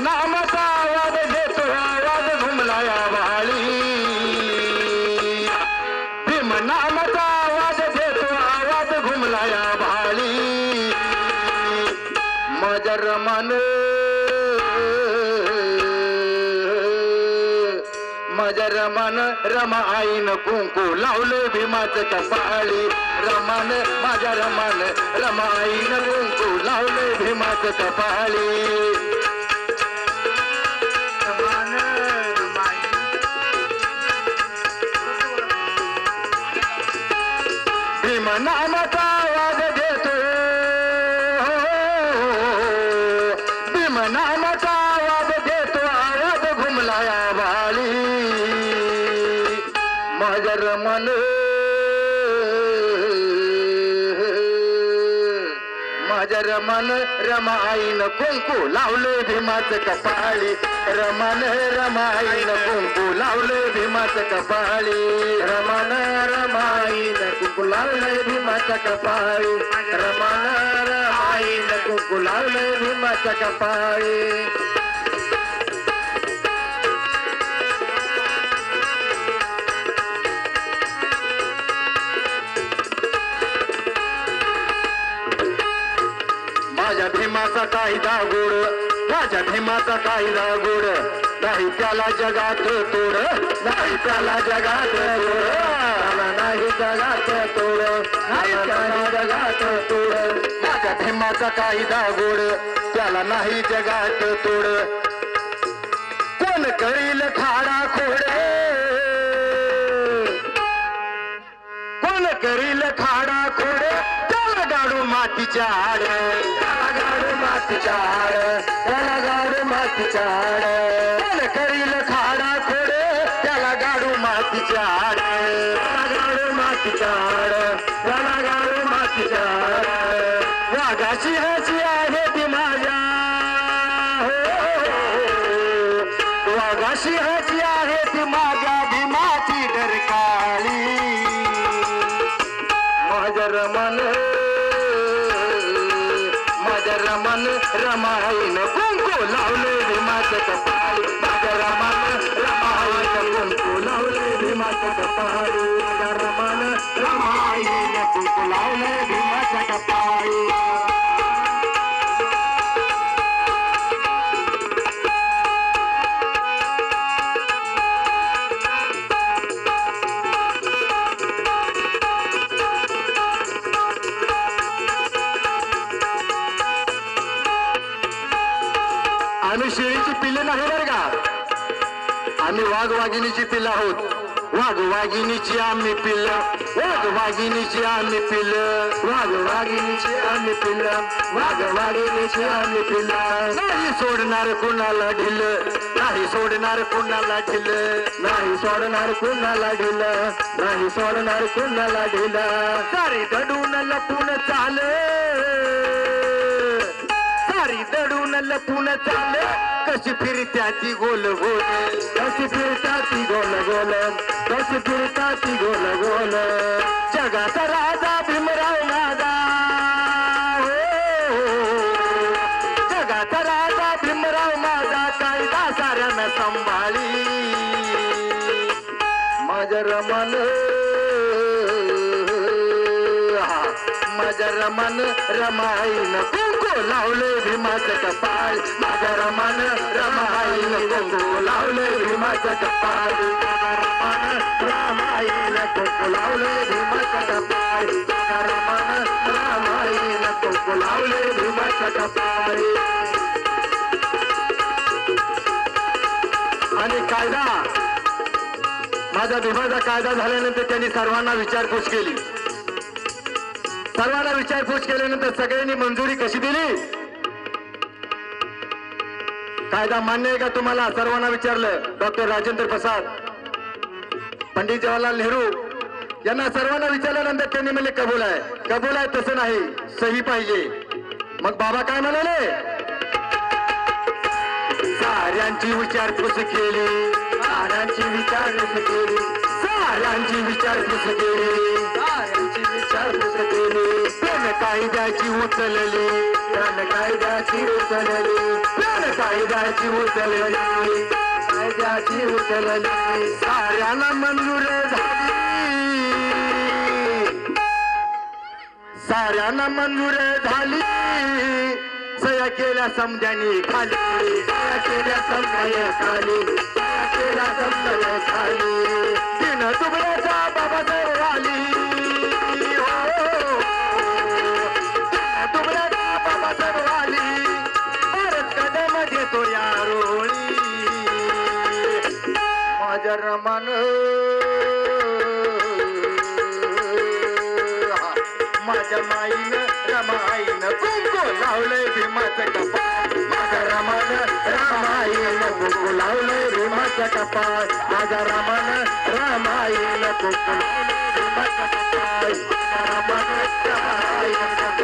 नामाचा आवाज देतो आवाज घुमला या भीम नामाचा आवाज देतो आवाज घुमला भाळी मजर मानो माझ्या रमान रमा आईन कुंकू लावले भीमाच कपाळी. रमान माझ्या रमान रमा आईन कुंकू लावले भीमाच कपाळी. भीम नामाचा आवाज देतो. भीम आवाज देतो. आवाज घुमलाया वाळी माझ्या रमन माझ्या रमन रमा आईनं कुंकू लावले भीमाचं कपाळी. रमन रमाईन कुंकू लावले भीमाचं कपाळी. रमन रमाईन कुंकू लावले भीमाच कपाळी. रमन रमाईन कुंकू लावले भीमाच कपाळी. माझ्या भीमाचा कायदा गोड माझ्या भीमाचा कायदा गोड. नाही त्याला जगात तोड नाही त्याला जगात तोड. नाही जगात तोड नाही त्याला जगात तोड. माझ्या भीमाचा कायदा गोड त्याला नाही जगात तोड. कोण करील खाडा खोड? कोण करील खाडा खोड? मातीच्या आड त्याला गाडू मातीच्या आड त्याला गाडू मातीच्या कोण करील खाडा खोड त्याला गाडू मातीच्या आड त्याला गाडू मातीच्या आड त्याला गाडू मातीच्या आड वाघाची हसी आहे ती माझ्या. हो वाघाशी हसी आहे ती माझ्या. भीमाची रमाईन कुंकू लावले भीमाचं कपाळी माझ्या रमान रमाईन कुंकू लावले भीमाचं कपाळी माझ्या रमान रमाईन कुंकू लावले भीमाचं कपाळी आम्ही शेळीची पिल्ले नाही बरं का? आम्ही वाघ वाघिणीची पिल्ल आहोत. वाघ वाघिणीची आम्ही पिल्ल. वाघ वाघिणीची आम्ही पिल्ल. वाघ वाघिणीची आम्ही पिल्ल. वाघ वाघिणीची आम्ही पिल्ल. नाही सोडणार कुणाला ढिल. नाही सोडणार कुणाला ढिल. नाही सोडणार कुणाला ढिल. नाही सोडणार कुणाला ढिल. सारे दडून लपून चाल. सारी दडून लपून चाल कशी फिरत्या ती गोल गोल. कशी फिरता ती गोल गोल. कशी फिरता ती गोल गोल. जगात राजा भीमराव नागा. हो. राजा भीमराव माझा कायदा साऱ्यांना सांभाळी. माझ्या रमन. माझ्या रमन रमाईन. लावले भीमाचं कपाळ माझ्या रमान रमाईल कुंकू लावले भीमाचं कपाळ माझ्या रमन रमाईन कुंकू लावले भीमाचं कपाळ माझ्या रमन रमाईन कुंकू लावले भीमाचं कपाळ आणि कायदा. माझा भीमाचा कायदा झाल्यानंतर त्यांनी सर्वांना विचारपूस केली. सर्वांना विचारपूस केल्यानंतर सगळ्यांनी मंजुरी कशी दिली? कायदा मान्य आहे का तुम्हाला? सर्वांना विचारलं. डॉक्टर राजेंद्र प्रसाद पंडित जवाहरलाल नेहरू यांना सर्वांना विचारल्यानंतर त्यांनी म्हणले कबूल आहे. कबूल आहे तसं नाही. सही पाहिजे. मग बाबा काय म्हणाले? साऱ्यांची विचारपूस केली. साऱ्यांची विचारपूस केली. साऱ्यांची विचारपूस केली. साऱ्यांची विचारपूस केली. कायद्याची उचलली पेन कायद्याची उचलली पेन कायद्याची उचलली. कायद्याची उचलली. साऱ्याला मंजूर झाली. साऱ्याला मंजूर झाली. सया केल्या समजानी खाली. सया केल्या समजाय खाली. सया केल्या समजाय खाली. दिन दुबळ्याचा माझ्या माझ्या माईन रमाईन कुंकू लावलंय भीमाचं कपाळ. माझ्या रमान रामाईनं कुंकू लावलंय भीमाचं कपाळ. माझ्या रमान रामाईनं कुंकू लावलंय भीमाचं कपाळ. माझ्या रमानं